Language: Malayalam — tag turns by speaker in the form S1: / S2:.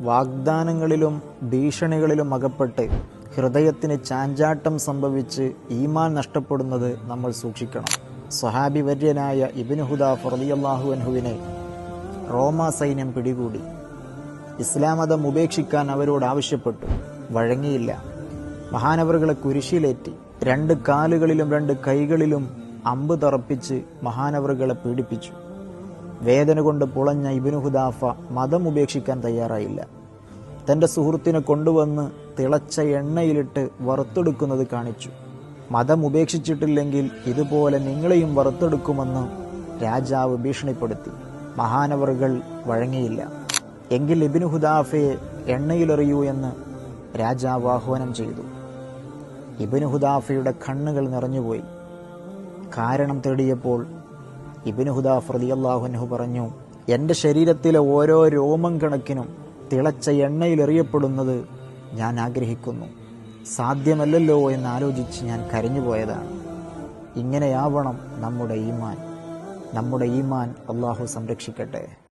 S1: വാഗ്ദാനങ്ങളിലും ഭീഷണികളിലും അകപ്പെട്ട് ഹൃദയത്തിന് ചാഞ്ചാട്ടം സംഭവിച്ച് ഈമാൻ നഷ്ടപ്പെടുന്നത് നമ്മൾ സൂക്ഷിക്കണം. സ്വഹാബി വര്യനായ ഇബിന് ഹുദാഫ് റളിയല്ലാഹു അൻഹുവിനെ റോമ സൈന്യം പിടികൂടി. ഇസ്ലാം മതം ഉപേക്ഷിക്കാൻ അവരോട് ആവശ്യപ്പെട്ടു. വഴങ്ങിയില്ല. മഹാനവറുകളെ കുരിശിലേറ്റി രണ്ട് കാലുകളിലും രണ്ട് കൈകളിലും അമ്പ് തറപ്പിച്ച് മഹാനവറുകളെ പീഡിപ്പിച്ചു. വേദന കൊണ്ട് പുളഞ്ഞ ഇബിനു ഹുദാഫ മതം ഉപേക്ഷിക്കാൻ തയ്യാറായില്ല. തന്റെ സുഹൃത്തിനെ കൊണ്ടുവന്ന് തിളച്ച എണ്ണയിലിട്ട് വറുത്തെടുക്കുന്നത് കാണിച്ചു. മതം ഉപേക്ഷിച്ചിട്ടില്ലെങ്കിൽ ഇതുപോലെ നിങ്ങളെയും വറുത്തെടുക്കുമെന്ന് രാജാവ് ഭീഷണിപ്പെടുത്തി. മഹാനവറുകൾ വഴങ്ങിയില്ല. എങ്കിൽ ഇബിനു ഹുദാഫയെ എണ്ണയിലെറിയൂ എന്ന് രാജാവ് ആഹ്വാനം ചെയ്തു. ഇബിനു ഹുദാഫയുടെ കണ്ണുകൾ നിറഞ്ഞുപോയി. കാരണം തേടിയപ്പോൾ ഇബിനു ഹുദാഫ് റളിയല്ലാഹുഅൻഹു പറഞ്ഞു എന്റെ ശരീരത്തിലെ ഓരോ രോമം കണക്കിനും തിളച്ച എണ്ണയിൽ എറിയപ്പെടുന്നത് ഞാൻ ആഗ്രഹിക്കുന്നു. സാധ്യമല്ലല്ലോ എന്ന് ആലോചിച്ച് ഞാൻ കരഞ്ഞുപോയതാണ് ഇങ്ങനെയാവണം നമ്മുടെ ഈമാൻ. നമ്മുടെ ഈമാൻ അള്ളാഹു സംരക്ഷിക്കട്ടെ.